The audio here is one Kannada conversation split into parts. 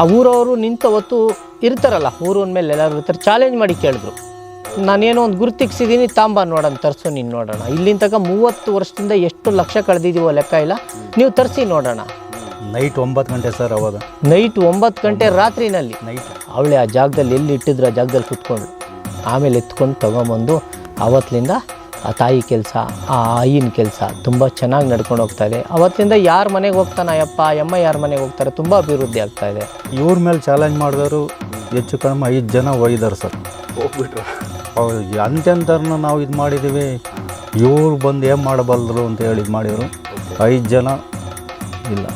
ಆ ಊರವರು ನಿಂತ ಹೊತ್ತು ಇರ್ತಾರಲ್ಲ ಊರು ಅಂದಮೇಲೆ ಎಲ್ಲರೂ ಇರ್ತಾರೆ. ಚಾಲೆಂಜ್ ಮಾಡಿ ಕೇಳಿದ್ರು. ನಾನೇನೋ ಒಂದು ಗುರುತಿಕ್ಸಿದ್ದೀನಿ ತಾಂಬ ನೋಡೋಣ ತರಿಸು ನೀನು ನೋಡೋಣ. ಇಲ್ಲಿನ ತನಕ ಮೂವತ್ತು ವರ್ಷದಿಂದ ಎಷ್ಟು ಲಕ್ಷ ಕಳೆದಿದ್ದೀವೋ ಲೆಕ್ಕ ಇಲ್ಲ. ನೀವು ತರಿಸಿ ನೋಡೋಣ. ನೈಟ್ ಒಂಬತ್ತು ಗಂಟೆ ಸರ್ ಅವಾಗ. ನೈಟ್ ಒಂಬತ್ತು ಗಂಟೆ ರಾತ್ರಿನಲ್ಲಿ. ನೈಟ್ ಅವಳೆ ಆ ಜಾಗದಲ್ಲಿ ಎಲ್ಲಿ ಇಟ್ಟಿದ್ರು ಆ ಜಾಗದಲ್ಲಿ ಕುತ್ಕೊಂಡು ಆಮೇಲೆ ಎತ್ಕೊಂಡು ತೊಗೊಂಬಂದು ಅವತ್ತಿಂದ ಆ ತಾಯಿ ಕೆಲಸ ಆ ಆಯಿನ ಕೆಲಸ ತುಂಬ ಚೆನ್ನಾಗಿ ನಡ್ಕೊಂಡು ಹೋಗ್ತಾ ಇದೆ. ಅವತ್ತಿಂದ ಯಾರ ಮನೆಗೆ ಹೋಗ್ತಾನ ಅಯ್ಯಪ್ಪ ಅಮ್ಮ ಯಾರ ಮನೆಗೆ ಹೋಗ್ತಾರೆ ತುಂಬ ಅಭಿವೃದ್ಧಿ ಆಗ್ತಾ ಇದೆ. ಇವ್ರ ಮೇಲೆ ಚಾಲೆಂಜ್ ಮಾಡಿದವರು ಹೆಚ್ಚು ಕಡಿಮೆ ಐದು ಜನ ಒಯ್ದಾರೆ ಸರ್. ಹೋಗ್ಬಿಟ್ರು? ಅವ್ರು ಅಂತೆಂಥವ್ರನ್ನ ನಾವು ಇದು ಮಾಡಿದ್ದೀವಿ ಇವ್ರು ಬಂದು ಏನು ಮಾಡಬಲ್ಲರು ಅಂತ ಹೇಳಿ ಇದು ಮಾಡಿದರು. ಐದು ಜನ ಇಲ್ಲ.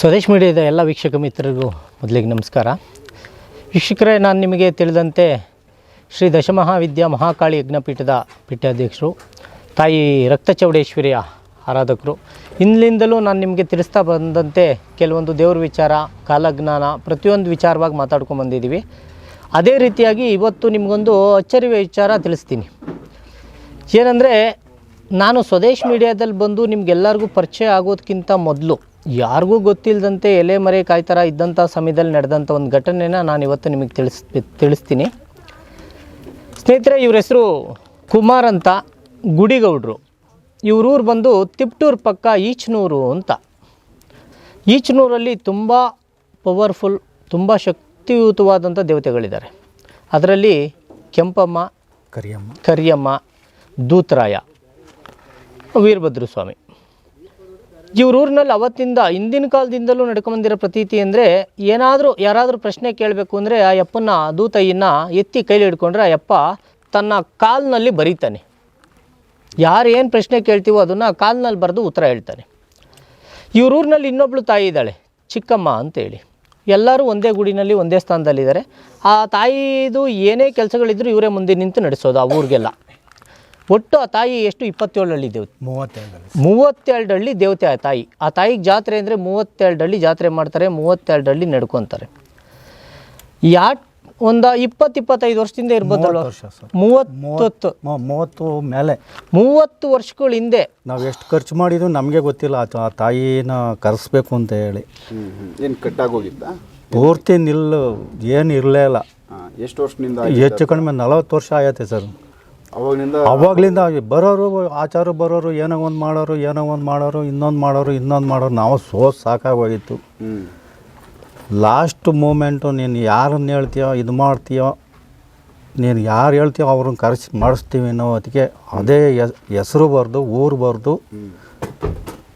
ಸ್ವದೇಶ್ ಮೀಡಿಯಾದ ಎಲ್ಲ ವೀಕ್ಷಕ ಮಿತ್ರರಿಗೂ ಮೊದಲಿಗೆ ನಮಸ್ಕಾರ. ವೀಕ್ಷಕರೇ ನಾನು ನಿಮಗೆ ತಿಳಿದಂತೆ ಶ್ರೀ ದಶಮಹಾವಿದ್ಯಾ ಮಹಾಕಾಳಿ ಯಜ್ಞಪೀಠದ ಪೀಠಾಧ್ಯಕ್ಷರು, ತಾಯಿ ರಕ್ತಚೌಡೇಶ್ವರಿಯ ಆರಾಧಕರು. ಇಂದಲಿಂದಲೂ ನಾನು ನಿಮಗೆ ತಿಳಿಸ್ತಾ ಬಂದಂತೆ ಕೆಲವೊಂದು ದೇವ್ರ ವಿಚಾರ, ಕಾಲಜ್ಞಾನ, ಪ್ರತಿಯೊಂದು ವಿಚಾರವಾಗಿ ಮಾತಾಡ್ಕೊಂಡು ಬಂದಿದ್ದೀವಿ. ಅದೇ ರೀತಿಯಾಗಿ ಇವತ್ತು ನಿಮಗೊಂದು ಅಚ್ಚರಿ ವಿಚಾರ ತಿಳಿಸ್ತೀನಿ. ಏನಂದರೆ, ನಾನು ಸ್ವದೇಶ್ ಮೀಡಿಯಾದಲ್ಲಿ ಬಂದು ನಿಮ್ಗೆಲ್ಲರಿಗೂ ಪರಿಚಯ ಆಗೋದಕ್ಕಿಂತ ಮೊದಲು ಯಾರಿಗೂ ಗೊತ್ತಿಲ್ಲದಂತೆ ಎಲೆ ಮರೆ ಕಾಯ್ತಾರ ಇದ್ದಂಥ ಸಮಯದಲ್ಲಿ ನಡೆದಂಥ ಒಂದು ಘಟನೆನ ನಾನು ಇವತ್ತು ನಿಮಗೆ ತಿಳಿಸ್ ತಿಳಿಸ್ತೀನಿ. ಸ್ನೇಹಿತರೆ ಇವ್ರ ಹೆಸರು ಕುಮಾರ್ ಅಂತ ಗುಡಿಗೌಡರು. ಇವ್ರೂರು ಬಂದು ತಿಪ್ಟೂರು ಪಕ್ಕ ಈಚನೂರು ಅಂತ. ಈಚನೂರಲ್ಲಿ ತುಂಬ ಪವರ್ಫುಲ್ ತುಂಬ ಶಕ್ತಿಯುತವಾದಂಥ ದೇವತೆಗಳಿದ್ದಾರೆ. ಅದರಲ್ಲಿ ಕೆಂಪಮ್ಮ ಕರಿಯಮ್ಮ. ಕರಿಯಮ್ಮ ದೂತರಾಯ ವೀರಭದ್ರ ಸ್ವಾಮಿ ಇವ್ರೂರಿನಲ್ಲಿ ಅವತ್ತಿಂದ, ಹಿಂದಿನ ಕಾಲದಿಂದಲೂ ನಡ್ಕೊಂಬಂದಿರೋ ಪ್ರತೀತಿ ಅಂದರೆ ಏನಾದರೂ ಯಾರಾದರೂ ಪ್ರಶ್ನೆ ಕೇಳಬೇಕು ಅಂದರೆ ಆ ಯಪ್ಪನ ದೂತಯ್ಯನ ಎತ್ತಿ ಕೈಲಿ ಹಿಡ್ಕೊಂಡ್ರೆ ಆ ಯಪ್ಪ ತನ್ನ ಕಾಲ್ನಲ್ಲಿ ಬರೀತಾನೆ. ಯಾರು ಏನು ಪ್ರಶ್ನೆ ಕೇಳ್ತೀವೋ ಅದನ್ನು ಕಾಲ್ನಲ್ಲಿ ಬರೆದು ಉತ್ತರ ಹೇಳ್ತಾನೆ. ಇವ್ರೂರಿನಲ್ಲಿ ಇನ್ನೊಬ್ಳು ತಾಯಿ ಇದ್ದಾಳೆ, ಚಿಕ್ಕಮ್ಮ ಅಂತೇಳಿ. ಎಲ್ಲರೂ ಒಂದೇ ಗುಡಿನಲ್ಲಿ, ಒಂದೇ ಸ್ಥಾನದಲ್ಲಿದ್ದಾರೆ. ಆ ತಾಯಿದು ಏನೇ ಕೆಲಸಗಳಿದ್ದರೂ ಇವರೇ ಮುಂದೆ ನಿಂತು ನಡೆಸೋದು ಆ ಊರಿಗೆಲ್ಲ. ಒಟ್ಟು ಆ ತಾಯಿ ಎಷ್ಟು? ಇಪ್ಪತ್ತೇಳು ಹಳ್ಳಿ ದೇವತೆ. ಮೂವತ್ತೆರಡು ಮೂವತ್ತೆರಡು ಹಳ್ಳಿ ದೇವತೆ ಆ ತಾಯಿ. ಆ ತಾಯಿಗೆ ಜಾತ್ರೆ ಅಂದರೆ ಮೂವತ್ತೆರಡು ಹಳ್ಳಿ ಜಾತ್ರೆ ಮಾಡ್ತಾರೆ ಮೂವತ್ತೆರಡು ಹಳ್ಳಿ ನಡ್ಕೊತಾರೆ. ಯಾ ಒಂದು ಇಪ್ಪತ್ತು ಇಪ್ಪತ್ತೈದು ವರ್ಷದಿಂದ ಇರ್ಬೋದಲ್ವ? ವರ್ಷ ಸರ್. ಮೂವತ್ತೊತ್ತು. ಮೂ- ಮೂವತ್ತು ಮೇಲೆ. ಮೂವತ್ತು ವರ್ಷಗಳ ಹಿಂದೆ. ನಾವು ಎಷ್ಟು ಖರ್ಚು ಮಾಡಿದ್ರು ನಮಗೆ ಗೊತ್ತಿಲ್ಲ ಆ ತಾಯಿನ ಕರೆಸ್ಬೇಕು ಅಂತ ಹೇಳಿ. ಏನು ಕಟ್ಟಾಗೋಗಿತ್ತಾ ಪೂರ್ತಿ ನಿಲ್ಲು ಏನು ಇರಲೇ ಇಲ್ಲ. ಎಷ್ಟು ವರ್ಷದಿಂದ ಹೆಚ್ಚು ಕಡಿಮೆ ನಲವತ್ತು ವರ್ಷ ಆಯತ್ತೆ ಸರ್. ಅವಾಗಲಿಂದ ಅವಾಗ್ಲಿಂದ ಬರೋರು ಆಚಾರ ಬರೋರು ಏನೋ ಒಂದು ಮಾಡೋರು ಏನೋ ಒಂದು ಮಾಡೋರು ಇನ್ನೊಂದು ಮಾಡೋರು ಇನ್ನೊಂದು ಮಾಡೋರು ನಾವು ಸೋಸ್ ಸಾಕಾಗೋಗಿತ್ತು. ಲಾಸ್ಟ್ ಮೂಮೆಂಟು ನೀನು ಯಾರನ್ನ ಹೇಳ್ತೀಯೋ ಇದು ಮಾಡ್ತೀಯೋ ನೀನು ಯಾರು ಹೇಳ್ತೀಯೋ ಅವ್ರನ್ನ ಕರೆಸಿ ಮಾಡಿಸ್ತೀವಿ ಅನ್ನೋ ಹೊತ್ತಿಗೆ ಅದೇ ಹೆಸರು ಬರ್ದು ಊರು ಬರ್ದು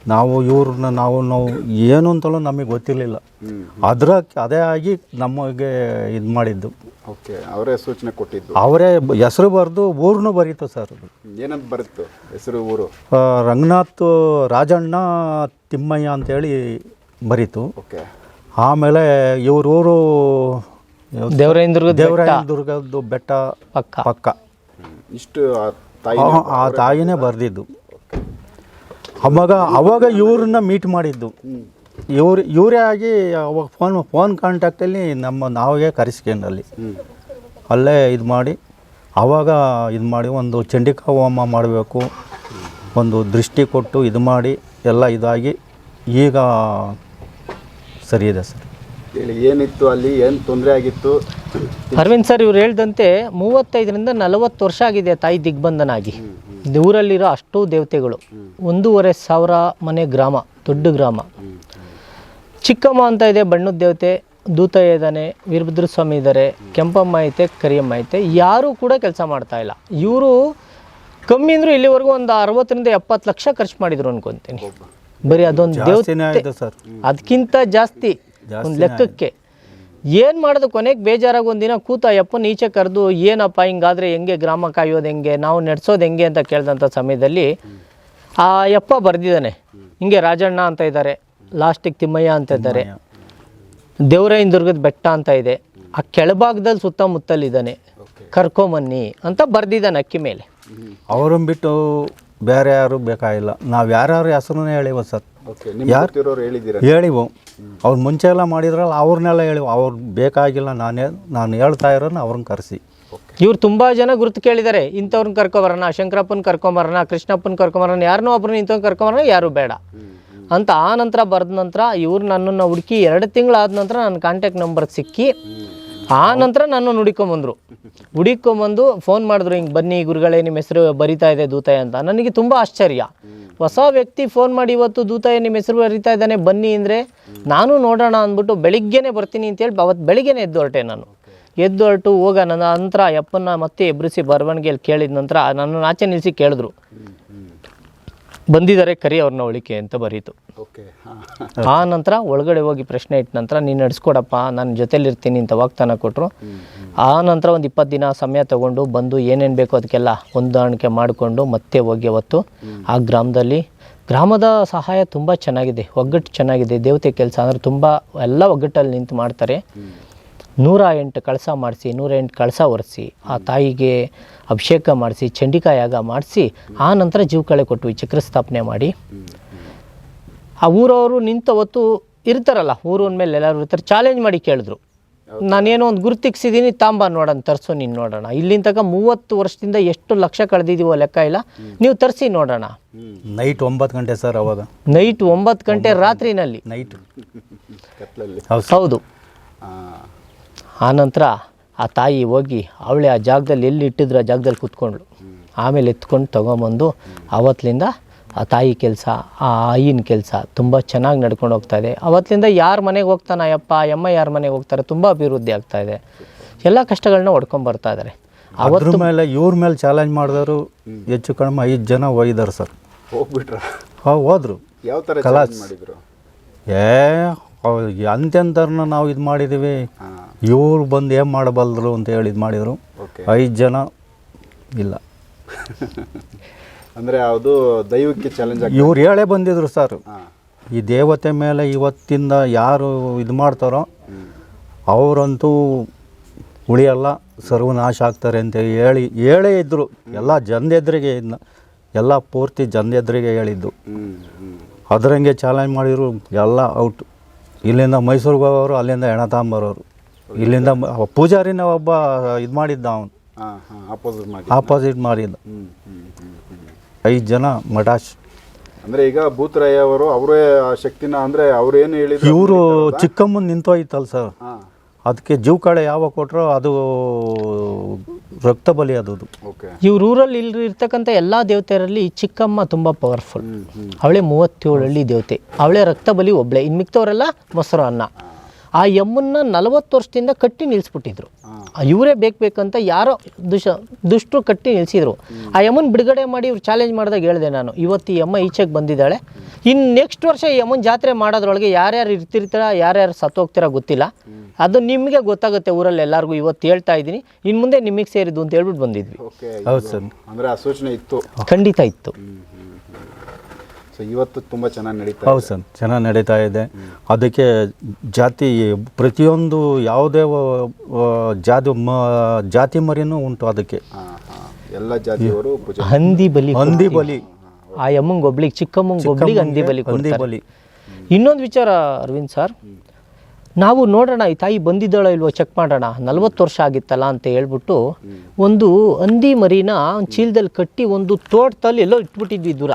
ನಾವು ಇವ್ರನ್ನ ನಾವು ನಾವು ಏನು ಅಂತಲೂ ನಮಗೆ ಗೊತ್ತಿರಲಿಲ್ಲ. ಅದರ ಅದೇ ಆಗಿ ನಮಗೆ ಇದು ಮಾಡಿದ್ದು. ಓಕೆ ಅವರೇ ಸೂಚನೆ ಕೊಟ್ಟಿದ್ದು. ಅವರೇ ಹೆಸರು ಬರೆದು ಊರನ್ನೂ ಬರೀತು ಸರ್ ಏನಂತ ಬರೀತು ಹೆಸರು ಊರು? ರಂಗನಾಥ್ ರಾಜಣ್ಣ ತಿಮ್ಮಯ್ಯ ಅಂತೇಳಿ ಬರೀತು. ಓಕೆ. ಆಮೇಲೆ ಇವ್ರ ಊರು ದೇವರಾಯಂದುರ್ಗ ದೇವರಾಯಂದುರ್ಗದ್ದು ಬೆಟ್ಟ ಪಕ್ಕ. ಪಕ್ಕ. ಇಷ್ಟು ಆ ತಾಯಿನೇ ಬರೆದಿದ್ದು. ಅವಾಗ ಅವಾಗ ಇವ್ರನ್ನ ಮೀಟ್ ಮಾಡಿದ್ದು. ಇವ್ರು ಇವರೇ ಆಗಿ ಅವಾಗ ಫೋನ್ ಫೋನ್ ಕಾಂಟ್ಯಾಕ್ಟಲ್ಲಿ ನಮ್ಮ ನಾವೇ ಕರೆಸ್ಕೊಂಡಲ್ಲಿ ಅಲ್ಲಿ ಅಲ್ಲೇ ಇದು ಮಾಡಿ ಆವಾಗ ಇದು ಮಾಡಿ ಒಂದು ಚಂಡಿಕಾ ಹೋಮ ಮಾಡಬೇಕು. ಒಂದು ದೃಷ್ಟಿ ಕೊಟ್ಟು ಇದು ಮಾಡಿ ಎಲ್ಲ ಇದಾಗಿ ಈಗ ಸರಿ ಇದೆ ಸರ್. ಹೇಳಿ ಏನಿತ್ತು ಅಲ್ಲಿ ಏನು ತೊಂದರೆ ಆಗಿತ್ತು? ಅರವಿಂದ್ ಸರ್ ಇವ್ರು ಹೇಳ್ದಂತೆ ಮೂವತ್ತೈದರಿಂದ ನಲವತ್ತು ವರ್ಷ ಆಗಿದೆ ತಾಯಿ ದಿಗ್ಬಂಧನ ಆಗಿ ಊರಲ್ಲಿರೋ ಅಷ್ಟು ದೇವತೆಗಳು. ಒಂದೂವರೆ ಸಾವಿರ ಮನೆ ಗ್ರಾಮ ದೊಡ್ಡ ಗ್ರಾಮ. ಚಿಕ್ಕಮ್ಮ ಅಂತ ಇದೆ ಬಣ್ಣದ ದೇವತೆ ದೂತ ಇದ್ದಾನೆ ವೀರಭದ್ರ ಸ್ವಾಮಿ ಇದ್ದಾರೆ ಕೆಂಪಮ್ಮ ಐತೆ ಕರಿಯಮ್ಮ ಐತೆ ಯಾರೂ ಕೂಡ ಕೆಲಸ ಮಾಡ್ತಾ ಇಲ್ಲ. ಇವರು ಕಮ್ಮಿ ಅಂದರೂ ಇಲ್ಲಿವರೆಗೂ ಒಂದು ಅರವತ್ತರಿಂದ ಎಪ್ಪತ್ತು ಲಕ್ಷ ಖರ್ಚು ಮಾಡಿದ್ರು ಅನ್ಕೊಂತೀನಿ. ಬರೀ ಅದೊಂದು ದೇವತೆ ಅದಕ್ಕಿಂತ ಜಾಸ್ತಿ ಒಂದು ಲೆಕ್ಕಕ್ಕೆ. ಏನು ಮಾಡೋದು ಕೊನೆಗೆ ಬೇಜಾರಾಗಿ ಒಂದಿನ ಕೂತ ಅಪ್ಪನ ಈಚೆ ಕರೆದು ಏನಪ್ಪ ಹಿಂಗಾದ್ರೆ ಹೆಂಗೆ ಗ್ರಾಮ ಕಾಯೋದು ಹೆಂಗೆ ನಾವು ನಡೆಸೋದು ಹೆಂಗೆ? ಅಂತ ಕೇಳಿದಂಥ ಸಮಯದಲ್ಲಿ ಆ ಯಪ್ಪ ಬರೆದಿದ್ದಾನೆ. ಹಿಂಗೆ ರಾಜಣ್ಣ ಅಂತ ಇದ್ದಾರೆ. ಲಾಸ್ಟಿಗೆ ತಿಮ್ಮಯ್ಯ ಅಂತ ಇದ್ದಾರೆ. ದೇವರಾಯನ ದುರ್ಗದ ಬೆಟ್ಟ ಅಂತ ಇದೆ. ಆ ಕೆಳಭಾಗದಲ್ಲಿ ಸುತ್ತಮುತ್ತಲಿದ್ದಾನೆ. ಕರ್ಕೊಂಬನ್ನಿ ಅಂತ ಬರ್ದಿದ್ದಾನೆ ಅಕ್ಕಿ ಮೇಲೆ. ಅವರನ್ನು ಬಿಟ್ಟು ಬೇರೆ ಯಾರು ಬೇಕಾಗಿಲ್ಲ. ನಾವು ಯಾರ್ಯಾರು ಹೆಸರನ್ನೇ ಹೇಳಿವ ಸರ್ ಹೇಳಿದ್ದೀರ ಹೇಳಿವು. ಅವ್ರು ಮುಂಚೆ ಎಲ್ಲ ಮಾಡಿದ್ರಲ್ಲ ಅವ್ರನ್ನೆಲ್ಲ ಹೇಳಿವು. ಅವ್ರು ಬೇಕಾಗಿಲ್ಲ ನಾನೇ ನಾನು ಹೇಳ್ತಾ ಇರೋನು ಅವ್ರನ್ನ ಕರೆಸಿ. ಇವ್ರು ತುಂಬ ಜನ ಗುರುತು ಕೇಳಿದ್ದಾರೆ. ಇಂಥವ್ರನ್ನ ಕರ್ಕೊಂಬರೋಣ ಶಂಕರಪ್ಪನ ಕರ್ಕೊಂಬರೋಣ ಕೃಷ್ಣಪ್ಪನ ಕರ್ಕೊಂಬರೋಣ ಯಾರನ್ನೋ ಒಬ್ಬರನ್ನ ಇಂಥವ್ನ ಕರ್ಕೊಂಬರೋಣ ಯಾರು ಬೇಡ. ಅಂತ ಆ ನಂತರ ಬರೆದ ನಂತರ ಇವ್ರು ನನ್ನನ್ನು ಹುಡುಕಿ ಎರಡು ತಿಂಗಳಾದ ನಂತರ ನನ್ನ ಕಾಂಟ್ಯಾಕ್ಟ್ ನಂಬರ್ ಸಿಕ್ಕಿ ಆ ನಂತರ ನಾನು ಹುಡುಕೊಂಬಂದರು ಹುಡಿಕೊಂಬಂದು ಫೋನ್ ಮಾಡಿದ್ರು, ಹಿಂಗೆ ಬನ್ನಿ ಗುರುಗಳೇ, ನಿಮ್ಮ ಹೆಸರು ಬರಿತಾ ಇದೆ ದೂತಾಯ ಅಂತ. ನನಗೆ ತುಂಬ ಆಶ್ಚರ್ಯ. ಹೊಸ ವ್ಯಕ್ತಿ ಫೋನ್ ಮಾಡಿ ಇವತ್ತು ದೂತಾಯ, ನಿಮ್ಮ ಹೆಸರು ಬರಿತಾ ಇದ್ದಾನೆ, ಬನ್ನಿ ಅಂದರೆ ನಾನು ನೋಡೋಣ ಅಂದ್ಬಿಟ್ಟು ಬೆಳಿಗ್ಗೆನೇ ಬರ್ತೀನಿ ಅಂತೇಳಿ ಅವತ್ತು ಬೆಳಿಗ್ಗೆನೇ ಎದ್ದು ಹೊರಟೆ ನಾನು. ಎದ್ದು ಹೊರಟು ಹೋಗ ನನ್ನ ನಂತರ ಯಪ್ಪನ ಮತ್ತೆ ಎಬ್ಬರಿಸಿ ಬರವಣಿಗೆಯಲ್ಲಿ ಕೇಳಿದ ನಂತರ ನನ್ನನ್ನು ಆಚೆ ನಿಲ್ಲಿಸಿ ಕೇಳಿದ್ರು. ಬಂದಿದ್ದಾರೆ ಕರಿ ಅವ್ರನ್ನ ಒಳಿಕೆ ಅಂತ ಬರೀತು. ಓಕೆ ಆ ನಂತರ ಒಳಗಡೆ ಹೋಗಿ ಪ್ರಶ್ನೆ ಇಟ್ಟ ನಂತರ ನೀನು ನಡೆಸ್ಕೊಡಪ್ಪ ನಾನು ಜೊತೆಲಿರ್ತೀನಿ ಅಂತ ವಾಗ್ದಾನ ಕೊಟ್ಟರು ಆ ನಂತರ ಒಂದು ಇಪ್ಪತ್ತು ದಿನ ಸಮಯ ತಗೊಂಡು ಬಂದು ಏನೇನು ಬೇಕೋ ಅದಕ್ಕೆಲ್ಲ ಹೊಂದಾಣಿಕೆ ಮಾಡಿಕೊಂಡು ಮತ್ತೆ ಹೋಗಿ ಅವತ್ತು ಆ ಗ್ರಾಮದಲ್ಲಿ. ಗ್ರಾಮದ ಸಹಾಯ ತುಂಬ ಚೆನ್ನಾಗಿದೆ ಒಗ್ಗಟ್ಟು ಚೆನ್ನಾಗಿದೆ ದೇವತೆ ಕೆಲಸ ಅಂದರೆ ತುಂಬ ಎಲ್ಲ ಒಗ್ಗಟ್ಟಲ್ಲಿ ನಿಂತು ಮಾಡ್ತಾರೆ. ನೂರ ಎಂಟು ಕಳಸ ಮಾಡಿಸಿ ನೂರ ಎಂಟು ಕಳಸ ಒರೆಸಿ ಆ ತಾಯಿಗೆ ಅಭಿಷೇಕ ಮಾಡಿಸಿ ಚಂಡಿಕಾಯಾಗ ಮಾಡಿಸಿ ಆ ನಂತರ ಜೀವಕಳೆ ಕೊಟ್ಟು ಚಕ್ರ ಸ್ಥಾಪನೆ ಮಾಡಿ. ಆ ಊರವರು ನಿಂತ ಹೊತ್ತು ಇರ್ತಾರಲ್ಲ ಊರು ಮೇಲೆ ಎಲ್ಲರೂ ಇರ್ತಾರೆ. ಚಾಲೆಂಜ್ ಮಾಡಿ ಕೇಳಿದ್ರು. ನಾನೇನೋ ಒಂದು ಗುರುತಿಕ್ಸಿದ್ದೀನಿ ತಾಂಬ ನೋಡೋಣ ತರಿಸು ನೀನು ನೋಡೋಣ. ಇಲ್ಲಿಂದ ತನಕ ಮೂವತ್ತು ವರ್ಷದಿಂದ ಎಷ್ಟು ಲಕ್ಷ ಕಳೆದಿದ್ದೀವೋ ಲೆಕ್ಕ ಇಲ್ಲ. ನೀವು ತರಿಸಿ ನೋಡೋಣ. ನೈಟ್ ಒಂಬತ್ತು ಗಂಟೆ ಸರ್ ಅವಾಗ. ನೈಟ್ ಒಂಬತ್ತು ಗಂಟೆ ರಾತ್ರಿನಲ್ಲಿ. ನೈಟ್. ಹೌದು. ಆನಂತರ ಆ ತಾಯಿ ಹೋಗಿ ಅವಳೆ ಆ ಜಾಗದಲ್ಲಿ ಎಲ್ಲಿ ಇಟ್ಟಿದ್ರು ಆ ಜಾಗದಲ್ಲಿ ಕೂತ್ಕೊಂಡ್ಳು. ಆಮೇಲೆ ಎತ್ಕೊಂಡು ತೊಗೊಂಬಂದು ಆವತ್ತಿಂದ ಆ ತಾಯಿ ಕೆಲಸ ಆ ಆಯಿನ ಕೆಲಸ ತುಂಬ ಚೆನ್ನಾಗಿ ನಡ್ಕೊಂಡು ಹೋಗ್ತಾ ಇದೆ. ಅವತ್ತಿಂದ ಯಾರ ಮನೆಗೆ ಹೋಗ್ತಾನೆ ಯಪ್ಪ ಅಮ್ಮ ಯಾರ ಮನೆಗೆ ಹೋಗ್ತಾರೆ ತುಂಬ ಅಭಿವೃದ್ಧಿ ಆಗ್ತಾ ಇದೆ. ಎಲ್ಲ ಕಷ್ಟಗಳನ್ನ ಹೊಡ್ಕೊಂಡು ಬರ್ತಾ ಇದ್ದಾರೆ ಅವತ್ತು ಮೇಲೆ ಇವ್ರ ಮೇಲೆ ಚಾಲೆಂಜ್ ಮಾಡಿದವರು ಹೆಚ್ಚು ಕಡಿಮೆ ಐದು ಜನ ಒಯ್ದಾರೆ ಸರ್. ಹೋಗ್ಬಿಟ್ರ? ಹಾಂ ಹೋದ್ರು. ಯಾವ ಥರ ಮಾಡಿದ್ರು? ಏ ಅಂತೆಂಥವ್ರನ್ನ ನಾವು ಇದು ಮಾಡಿದ್ದೀವಿ ಇವ್ರು ಬಂದು ಏನು ಮಾಡಬಲ್ಲರು ಅಂತ ಹೇಳಿ ಇದು ಮಾಡಿದರು. ಐದು ಜನ ಇಲ್ಲ. ಅಂದರೆ ಅದು ದೈವಕ್ಕೆ ಚಾಲೆಂಜ್ ಇವ್ರು ಹೇಳೇ ಬಂದಿದ್ರು ಸರ್. ಈ ದೇವತೆ ಮೇಲೆ ಇವತ್ತಿಂದ ಯಾರು ಇದು ಮಾಡ್ತಾರೋ ಅವರಂತೂ ಉಳಿಯಲ್ಲ ಸರ್ವನಾಶ ಆಗ್ತಾರೆ ಅಂತ ಹೇಳಿ ಹೇಳೇ ಇದ್ದರು ಎಲ್ಲ ಜನದೆದ್ರಿಗೆ ಇದನ್ನ ಎಲ್ಲ ಪೂರ್ತಿ ಜನದೆದ್ರಿಗೆ ಹೇಳಿದ್ದು. ಅದರಂಗೆ ಚಾಲೆಂಜ್ ಮಾಡಿದ್ರು ಎಲ್ಲ ಔಟ್ ಇಲ್ಲಿಂದ ಮೈಸೂರಿಗೆ ಹೋಗೋರು ಅಲ್ಲಿಂದ ಹೆಣ ತಗೊಂಬರೋರು ಇಲ್ಲಿಂದ ಪೂಜಾರಿನ ಒಬ್ಬ ಇದು ಮಾಡಿದ್ದ ಅವನು. ಅಪೋಸಿಟ್ ಮಾಡಿ ಆಪೋಸಿಟ್ ಮಾಡಿದ್ದ. ಐದು ಜನ ಮಟಾಶ್ ಅಂದ್ರೆ ಈಗ ಭೂತರಾಯ ಅವರು ಅವರೇ ಆ ಶಕ್ತಿನ ಅಂದ್ರೆ ಅವ್ರೇನು ಏನು ಹೇಳಿದ್ರು ಇವರು ಚಿಕ್ಕಮ್ಮನ ನಿಂತೋಯ್ತಲ್ಲ ಸರ್. ಅದಕ್ಕೆ ಜೀವ ಕಳೆ ಯಾವಾಗ ಕೊಟ್ಟರೋ ಅದು ರಕ್ತ ಬಲಿ ಅದು ಓಕೆ. ಇವ್ರ ಊರಲ್ಲಿ ಇಲ್ಲಿ ಇರ್ತಕ್ಕಂಥ ಎಲ್ಲ ದೇವತೆಯರಲ್ಲಿ ಚಿಕ್ಕಮ್ಮ ತುಂಬ ಪವರ್ಫುಲ್ ಅವಳೆ ಮೂವತ್ತೇಳು ಹಳ್ಳಿ ದೇವತೆ. ಅವಳೆ ರಕ್ತ ಬಲಿ ಒಬ್ಳೆ. ಇನ್ನು ಮಿಕ್ತವರೆಲ್ಲ ಮೊಸರು ಅನ್ನ. ಆ ಯಮ್ಮನ್ನ ನಲವತ್ತು ವರ್ಷದಿಂದ ಕಟ್ಟಿ ನಿಲ್ಲಿಸ್ಬಿಟ್ಟಿದ್ರು ಇವರೇ ಬೇಕು ಬೇಕಂತ ಯಾರೋ ದುಷ ದುಷ್ಟರು ಕಟ್ಟಿ ನಿಲ್ಲಿಸಿದ್ರು ಆ ಯಮ್ಮನ್ ಬಿಡುಗಡೆ ಮಾಡಿ ಇವ್ರು ಚಾಲೆಂಜ್ ಮಾಡಿದಾಗ ಹೇಳಿದೆ ನಾನು ಇವತ್ತು ಈ ಯಮ್ಮ ಈಚೆಗೆ ಬಂದಿದ್ದಾಳೆ. ಇನ್ನು ನೆಕ್ಸ್ಟ್ ವರ್ಷ ಈ ಜಾತ್ರೆ ಮಾಡೋದ್ರೊಳಗೆ ಯಾರ್ಯಾರು ಇರ್ತಿರ್ತೀರ ಯಾರ್ಯಾರು ಸತ್ತೋಗ್ತೀರ ಗೊತ್ತಿಲ್ಲ. ಅದು ನಿಮಗೆ ಗೊತ್ತಾಗುತ್ತೆ ಊರಲ್ಲಿ ಎಲ್ಲರಿಗೂ ಇವತ್ತು ಹೇಳ್ತಾ ಇದ್ದೀನಿ. ಇನ್ನು ಮುಂದೆ ನಿಮಗೆ ಸೇರಿದ್ದು ಅಂತ ಹೇಳ್ಬಿಟ್ಟು ಬಂದಿದ್ವಿ. ಓಕೆ ಹೌದು ಸರ್. ಅಂದರೆ ಆ ಸೂಚನೆ ಇತ್ತು. ಖಂಡಿತ ಇತ್ತು. ಸೊ ಇವತ್ತು ತುಂಬ ಚೆನ್ನಾಗಿ ನಡೀತಾ ಹೌದು ಸರ್ ಚೆನ್ನಾಗಿ ನಡೀತಾ ಇದೆ. ಅದಕ್ಕೆ ಜಾತಿ ಪ್ರತಿಯೊಂದು ಯಾವುದೇ ಜಾತಿ ಮ ಜಾತಿ ಮರಿನೂ ಉಂಟು ಅದಕ್ಕೆ. ಎಲ್ಲ ಜಾತಿಯವರು ಪೂಜೆ ಹಂದಿ ಬಲಿ ಹಂದಿ ಬಲಿ. ಆ ಯಮ್ಮಂಗೊಬ್ಳಿಗೆ ಚಿಕ್ಕಮ್ಮಂಗೊಬ್ಳಿಗೆ ಹಂದಿ ಬಲಿ ಹಂದಿ ಕೊಡ್ತಾರೆ. ಬಲಿ. ಇನ್ನೊಂದು ವಿಚಾರ ಅರವಿಂದ್ ಸರ್. ನಾವು ನೋಡೋಣ ಈ ತಾಯಿ ಬಂದಿದ್ದಾಳೋ ಇಲ್ವೋ ಚೆಕ್ ಮಾಡೋಣ ನಲ್ವತ್ತು ವರ್ಷ ಆಗಿತ್ತಲ್ಲ ಅಂತ ಹೇಳ್ಬಿಟ್ಟು ಒಂದು ಹಂದಿ ಮರಿನ ಒಂದು ಚೀಲದಲ್ಲಿ ಕಟ್ಟಿ ಒಂದು ತೋಟದಲ್ಲಿ ಎಲ್ಲೋ ಇಟ್ಬಿಟ್ಟಿದ್ವಿ ದೂರ.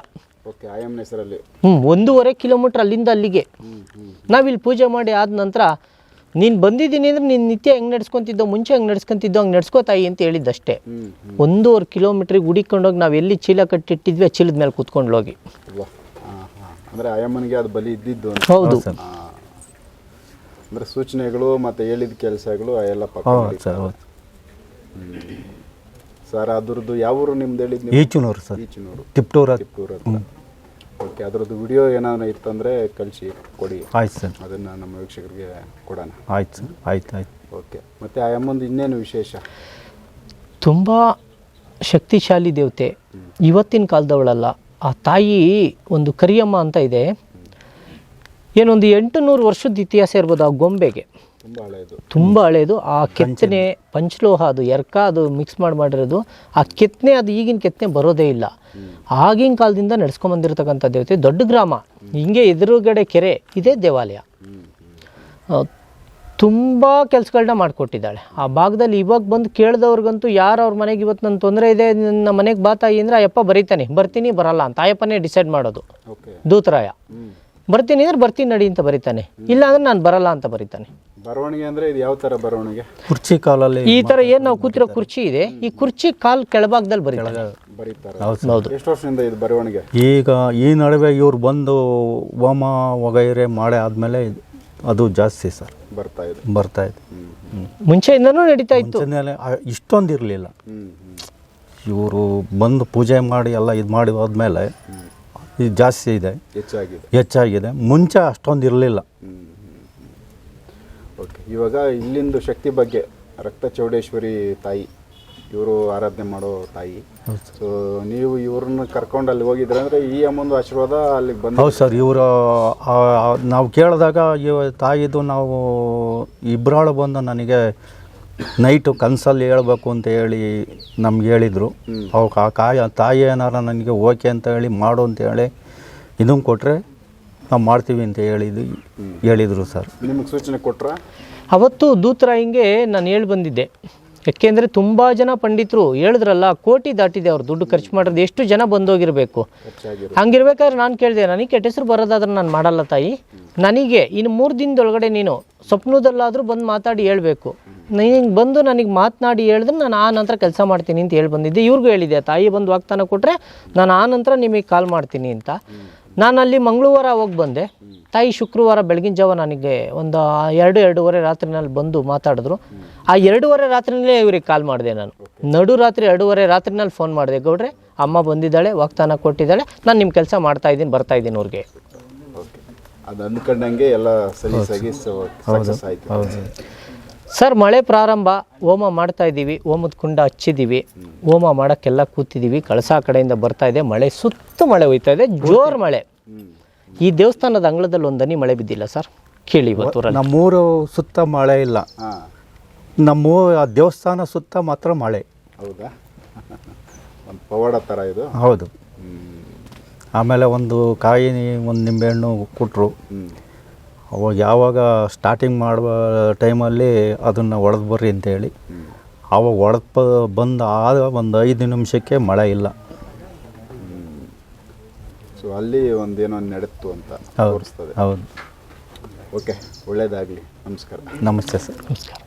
ಓಕೆ ಆಯಮ್ಮನ ಹೆಸರಲ್ಲಿ. ಹ್ಞೂ ಒಂದೂವರೆ ಕಿಲೋಮೀಟ್ರ್ ಅಲ್ಲಿಂದ ಅಲ್ಲಿಗೆ. ನಾವಿಲ್ಲಿ ಪೂಜೆ ಮಾಡಿ ಆದ ನಂತರ ನೀನು ಬಂದಿದ್ದೀನಿ ಅಂದ್ರೆ ನೀನು ನಿತ್ಯ ಹೆಂಗೆ ನಡ್ಸ್ಕೊತಿದ್ದೋ ಮುಂಚೆ ಹೆಂಗೆ ನಡ್ಸ್ಕೊಂತಿದ್ದೋ ಹಂಗೆ ನಡ್ಸ್ಕೋತಾಯಿ ಅಂತ ಹೇಳಿದ್ದಷ್ಟೇ. ಒಂದೂವರೆ ಕಿಲೋಮೀಟ್ರಿಗೆ ಹುಡಿಕೊಂಡೋಗಿ ನಾವು ಎಲ್ಲಿ ಚೀಲ ಕಟ್ಟಿಟ್ಟಿದ್ವಿ ಆ ಚೀಲದ ಮೇಲೆ ಕೂತ್ಕೊಂಡು ಹೋಗಿ. ವಾಹ್ ಅಂದರೆ ಸೂಚನೆಗಳು ಮತ್ತು ಹೇಳಿದ ಕೆಲಸಗಳು ಎಲ್ಲ ಪಕ್ಕ ಹೌದು ಸರ್ ಹೌದು. ಸರ್ ಅದ್ರದ್ದು ಯಾವ ಊರು ನಿಮ್ದು ಹೇಳಿದ್ರು ನೀವು? ಈಚುನೂರು ಸರ್. ಈಚನೂರು. ತಿಪ್ಟೂರ ತಿಪ್ಪೂರು ಹತ್ರ ಓಕೆ ಅದ್ರದ್ದು ವಿಡಿಯೋ ಏನಾದ್ರು ಇತ್ತಂದರೆ ಕಳಿಸಿ ಕೊಡಿ. ಆಯ್ತು ಸರ್. ಅದನ್ನು ನಮ್ಮ ವೀಕ್ಷಕರಿಗೆ ಕೊಡೋಣ. ಆಯ್ತು ಸರ್ ಆಯ್ತು ಆಯ್ತು. ಓಕೆ ಮತ್ತು ಆ ಅಮ್ಮಂದು ಇನ್ನೇನು ವಿಶೇಷ? ತುಂಬ ಶಕ್ತಿಶಾಲಿ ದೇವತೆ. ಇವತ್ತಿನ ಕಾಲದವಳಲ್ಲ. ಆ ತಾಯಿ ಒಂದು ಕರಿಯಮ್ಮ ಅಂತ ಇದೆ. ಏನೊಂದು ಎಂಟು ನೂರು ವರ್ಷದ ಇತಿಹಾಸ ಇರ್ಬೋದು ಆ ಗೊಂಬೆಗೆ. ತುಂಬ ಹಳೆಯದು ಆ ಕೆತ್ತನೆ ಪಂಚಲೋಹ ಅದು ಎರ್ಕ ಅದು ಮಿಕ್ಸ್ ಮಾಡಿ ಮಾಡಿರೋದು. ಆ ಕೆತ್ತನೆ ಅದು ಈಗಿನ ಕೆತ್ತನೆ ಬರೋದೇ ಇಲ್ಲ. ಆಗಿನ ಕಾಲದಿಂದ ನಡೆಸ್ಕೊಂಬಂದಿರತಕ್ಕಂಥ ದೇವತೆ ದೊಡ್ಡ ಗ್ರಾಮ. ಹಿಂಗೆ ಎದುರುಗಡೆ ಕೆರೆ ಇದೇ ದೇವಾಲಯ. ತುಂಬ ಕೆಲಸಗಳನ್ನ ಮಾಡಿಕೊಟ್ಟಿದ್ದಾಳೆ. ಆ ಭಾಗದಲ್ಲಿ ಇವಾಗ ಬಂದು ಕೇಳಿದವ್ರಿಗಂತೂ ಯಾರು ಅವ್ರ ಮನೆಗೆ ಇವತ್ತು ನನ್ನ ತೊಂದರೆ ಇದೆ ನನ್ನ ಮನೆಗೆ ಬಾತಾಯಿ ಅಂದರೆ ಅಯ್ಯಪ್ಪ ಬರೀತಾನೆ ಬರ್ತೀನಿ ಬರಲ್ಲ ಅಂತ. ಆಯಪ್ಪನೇ ಡಿಸೈಡ್ ಮಾಡೋದು. ಓಕೆ. ದೂತರಾಯ. ಬರ್ತೀನಿ ಅಂದ್ರೆ ಬರ್ತೀನಿ ನಡಿ ಅಂತ ಬರೀತಾನೆ. ಇಲ್ಲ ಅಂದ್ರೆ ನಾನು ಬರಲ್ಲ ಅಂತ ಬರೀತಾನೆ. ಬರವಣಿಗೆ ಅಂದ್ರೆ ಇದು ಯಾವ ತರ ಬರವಣಿಗೆ? ಕುರ್ಚಿ ಕಾಲಲ್ಲಿ ಈ ತರ ಏನು ನಾವು ಕೂತಿರೋ ಕುರ್ಚಿ ಇದೆ ಈ ಕುರ್ಚಿ ಕಾಲ್ ಕೆಳಭಾಗದಲ್ಲಿ ಬರೀತಾರೆ. ಬರೀತಾರೆ. ಹೌದು. ಎಷ್ಟು ವರ್ಷದಿಂದ ಇದು ಬರವಣಿಗೆ? ಈಗ ಈ ನಡುವೆ ಇವ್ರು ಬಂದು ಹೋಮ ವಗೈರೆ ಮಾಡಿ ಆದ್ಮೇಲೆ ಅದು ಜಾಸ್ತಿ ಸರ್. ಬರ್ತಾ ಇದೆ. ಬರ್ತಾ ಇದೆ. ಮುಂಚೆಯಿಂದನೂ ನಡೀತಾ ಇತ್ತು. ಮುಂಚೆನೇ ಇಷ್ಟೊಂದು ಇರಲಿಲ್ಲ. ಹ್ಞೂ ಹ್ಞೂ ಇವರು ಬಂದು ಪೂಜೆ ಮಾಡಿ ಎಲ್ಲ ಇದು ಮಾಡಿ ಹೋದ್ಮೇಲೆ ಇದು ಜಾಸ್ತಿ ಇದೆ. ಹೆಚ್ಚಾಗಿದೆ. ಹೆಚ್ಚಾಗಿದೆ. ಮುಂಚೆ ಅಷ್ಟೊಂದು ಇರಲಿಲ್ಲ. ಓಕೆ ಇವಾಗ ಇಲ್ಲಿಂದು ಶಕ್ತಿ ಬಗ್ಗೆ ರಕ್ತ ಚೌಡೇಶ್ವರಿ ತಾಯಿ ಇವರು ಆರಾಧನೆ ಮಾಡೋ ತಾಯಿ. ಸೊ ನೀವು ಇವ್ರನ್ನ ಕರ್ಕೊಂಡು ಅಲ್ಲಿ ಹೋಗಿದ್ರೆ ಅಂದರೆ ಈ ಅಮ್ಮಂದು ಆಶೀರ್ವಾದ ಅಲ್ಲಿಗೆ ಬಂದು ಹೌದು ಸರ್ ಇವರು ನಾವು ಕೇಳಿದಾಗ ಇವ ತಾಯಿದು ನಾವು ಇಬ್ಬರಾಳು ಬಂದು ನನಗೆ ನೈಟು ಕನಸಲ್ಲಿ ಹೇಳ್ಬೇಕು ಅಂತ ಹೇಳಿ ನಮ್ಗೆ ಹೇಳಿದರು. ಅವಾಗ ಆ ಕಾಯ ತಾಯಿ ಏನಾರ ನನಗೆ ಓಕೆ ಅಂತ ಹೇಳಿ ಮಾಡು ಅಂತ ಹೇಳಿ ಇದನ್ನು ಕೊಟ್ಟರೆ ನಾವು ಮಾಡ್ತೀವಿ ಅಂತ ಹೇಳಿದ್ದು ಹೇಳಿದರು ಸರ್. ನಿಮಗೆ ಸೂಚನೆ ಕೊಟ್ಟರೆ ಅವತ್ತು ದೂತರಾಯಿಂಗೆ ನಾನು ಹೇಳಿ ಬಂದಿದ್ದೆ. ಯಾಕೆಂದರೆ ತುಂಬ ಜನ ಪಂಡಿತರು ಹೇಳಿದ್ರಲ್ಲ ಕೋಟಿ ದಾಟಿದೆ ಅವ್ರು ದುಡ್ಡು ಖರ್ಚು ಮಾಡಿದ್ರೆ ಎಷ್ಟು ಜನ ಬಂದೋಗಿರಬೇಕು? ಹಂಗಿರ್ಬೇಕಾದ್ರೆ ನಾನು ಕೇಳಿದೆ ನನಗೆ ಕೆಟ್ಟ ಹೆಸರು ಬರೋದಾದ್ರೆ ನಾನು ಮಾಡಲ್ಲ ತಾಯಿ. ನನಗೆ ಇನ್ನು ಮೂರು ದಿನದೊಳಗಡೆ ನೀನು ಸ್ವಪ್ನದಲ್ಲಾದರೂ ಬಂದು ಮಾತಾಡಿ ಹೇಳ್ಬೇಕು. ನೀನು ಬಂದು ನನಗೆ ಮಾತನಾಡಿ ಹೇಳಿದ್ರೆ ನಾನು ಆ ನಂತರ ಕೆಲಸ ಮಾಡ್ತೀನಿ ಅಂತ ಹೇಳಿ ಬಂದಿದ್ದೆ. ಇವ್ರಿಗೂ ಹೇಳಿದೆ ತಾಯಿ ಬಂದು ವಾಗ್ದಾನ ಕೊಟ್ಟರೆ ನಾನು ಆ ನಂತರ ನಿಮಗೆ ಕಾಲ್ ಮಾಡ್ತೀನಿ ಅಂತ. ನಾನು ಅಲ್ಲಿ ಮಂಗಳವಾರ ಹೋಗಿ ಬಂದೆ. ತಾಯಿ ಶುಕ್ರವಾರ ಬೆಳಗಿನ ಜಾವ ನನಗೆ ಒಂದು ಎರಡು ಎರಡೂವರೆ ರಾತ್ರಿನಲ್ಲಿ ಬಂದು ಮಾತಾಡಿದ್ರು. ಆ ಎರಡೂವರೆ ರಾತ್ರಿನಲ್ಲೇ ಇವ್ರಿಗೆ ಕಾಲ್ ಮಾಡಿದೆ ನಾನು. ನಡು ರಾತ್ರಿ ಎರಡೂವರೆ ರಾತ್ರಿನಲ್ಲಿ ಫೋನ್ ಮಾಡಿದೆ ಗೌಡ್ರೆ ಅಮ್ಮ ಬಂದಿದ್ದಾಳೆ ವಾಗ್ದಾನ ಕೊಟ್ಟಿದ್ದಾಳೆ ನಾನು ನಿಮ್ಮ ಕೆಲಸ ಮಾಡ್ತಾ ಇದ್ದೀನಿ ಬರ್ತಾ ಇದ್ದೀನಿ ಅವ್ರಿಗೆ ಅದು ಅಂದ್ಕೊಂಡಂಗೆ ಎಲ್ಲ ಸಲೀಸಾಗಿ ಸಕ್ಸಸ್ ಆಯಿತು. ಸರ್ ಮಳೆ ಪ್ರಾರಂಭ ಹೋಮ ಮಾಡ್ತಾ ಇದ್ದೀವಿ ಹೋಮದ ಕುಂಡ ಹಚ್ಚಿದ್ದೀವಿ ಹೋಮ ಮಾಡೋಕ್ಕೆಲ್ಲ ಕೂತಿದ್ದೀವಿ ಕಳಸ ಕಡೆಯಿಂದ ಬರ್ತಾ ಇದೆ ಮಳೆ ಸುತ್ತ ಮಳೆ ಹೋಯ್ತಾ ಇದೆ ಜೋರು ಮಳೆ. ಈ ದೇವಸ್ಥಾನದ ಅಂಗಳದಲ್ಲಿ ಒಂದನಿ ಹನಿ ಮಳೆ ಬಿದ್ದಿಲ್ಲ ಸರ್? ಕೇಳಿ ಇವತ್ತು ನಮ್ಮೂರು ಸುತ್ತ ಮಳೆ ಇಲ್ಲ. ಹಾಂ. ನಮ್ಮ ಆ ದೇವಸ್ಥಾನ ಸುತ್ತ ಮಾತ್ರ ಮಳೆ. ಹೌದಾ? ಒಂದು ಪವಾಡ ಥರ ಇದು? ಹೌದು. ಆಮೇಲೆ ಒಂದು ಕಾಯಿ ಒಂದು ನಿಂಬೆಹಣ್ಣು ಕೊಟ್ಟರು ಅವಾಗ ಯಾವಾಗ ಸ್ಟಾರ್ಟಿಂಗ್ ಮಾಡುವ ಟೈಮಲ್ಲಿ ಅದನ್ನು ಒಡೆದು ಬರ್ರಿ ಅಂತೇಳಿ. ಅವಾಗ ಆವಾಗ ಒಡೆದು ಬಂದು ಆದ ಒಂದು ಐದು ನಿಮಿಷಕ್ಕೆ ಮಳೆ ಇಲ್ಲ. ಸೊ ಅಲ್ಲಿ ಒಂದೇನೋ ನಡೆತು ಅಂತ ಹೌದು ತೋರಿಸ್ತದೆ. ಹೌದು. ಓಕೆ ಒಳ್ಳೇದಾಗಲಿ. ನಮಸ್ಕಾರ. ನಮಸ್ತೆ ಸರ್. ನಮಸ್ಕಾರ.